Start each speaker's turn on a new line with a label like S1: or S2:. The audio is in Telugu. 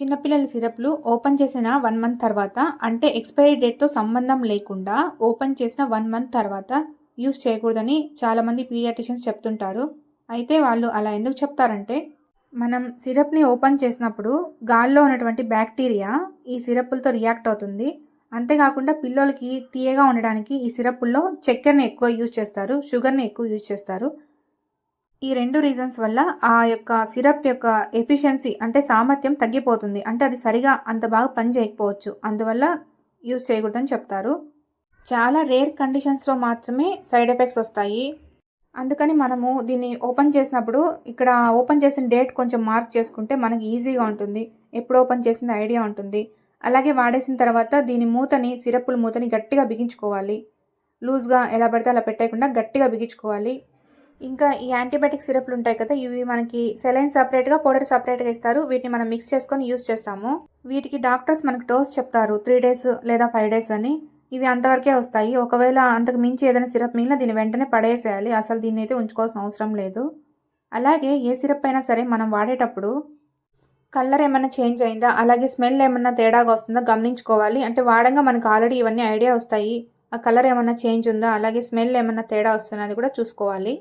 S1: చిన్నపిల్లల సిరప్లు ఓపెన్ చేసిన వన్ మంత్ తర్వాత అంటే ఎక్స్పైరీ డేట్తో సంబంధం లేకుండా ఓపెన్ చేసిన వన్ మంత్ తర్వాత యూస్ చేయకూడదని చాలామంది పీడియాటిషియన్స్ చెప్తుంటారు. అయితే వాళ్ళు అలా ఎందుకు చెప్తారంటే మనం సిరప్ని ఓపెన్ చేసినప్పుడు గాల్లో ఉన్నటువంటి బ్యాక్టీరియా ఈ సిరప్పులతో రియాక్ట్ అవుతుంది. అంతేకాకుండా పిల్లలకి తీయగా ఉండడానికి ఈ సిరప్పుల్లో చక్కెరని ఎక్కువ యూజ్ చేస్తారు షుగర్ని ఎక్కువ యూజ్ చేస్తారు. ఈ రెండు రీజన్స్ వల్ల ఆ యొక్క సిరప్ యొక్క ఎఫిషియన్సీ అంటే సామర్థ్యం తగ్గిపోతుంది. అంటే అది సరిగా అంత బాగా పని చేయకపోవచ్చు. అందువల్ల యూజ్ చేయకూడదని చెప్తారు. చాలా రేర్ కండిషన్స్లో మాత్రమే సైడ్ ఎఫెక్ట్స్ వస్తాయి. అందుకని మనము దీన్ని ఓపెన్ చేసినప్పుడు ఇక్కడ ఓపెన్ చేసిన డేట్ కొంచెం మార్క్ చేసుకుంటే మనకి ఈజీగా ఉంటుంది. ఎప్పుడు ఓపెన్ చేసిన ఐడియా ఉంటుంది. అలాగే వాడేసిన తర్వాత దీని మూతని సిరప్పుల మూతని గట్టిగా బిగించుకోవాలి. లూజ్గా ఎలా పడితే అలా పెట్టకుండా గట్టిగా బిగించుకోవాలి. ఇంకా ఈ యాంటీబయాటిక్ సిరప్లు ఉంటాయి కదా ఇవి మనకి సెలైన్ సపరేట్గా పౌడర్ సపరేట్గా ఇస్తారు. వీటిని మనం మిక్స్ చేసుకొని యూస్ చేస్తాము. వీటికి డాక్టర్స్ మనకు డోస్ చెప్తారు త్రీ డేస్ లేదా ఫైవ్ డేస్ అని. ఇవి అంతవరకే వస్తాయి. ఒకవేళ అంతకు మించి ఏదైనా సిరప్ మిగిలిన దీన్ని వెంటనే పడేసేయాలి. అసలు దీన్ని అయితే ఉంచుకోవాల్సిన అవసరం లేదు. అలాగే ఏ సిరప్ అయినా సరే మనం వాడేటప్పుడు కలర్ ఏమైనా చేంజ్ అయిందా అలాగే స్మెల్ ఏమన్నా తేడాగా వస్తుందా గమనించుకోవాలి. అంటే వాడంగా మనకు ఆల్రెడీ ఇవన్నీ ఐడియా వస్తాయి. ఆ కలర్ ఏమైనా చేంజ్ ఉందా అలాగే స్మెల్ ఏమైనా తేడా వస్తుందా అది కూడా చూసుకోవాలి.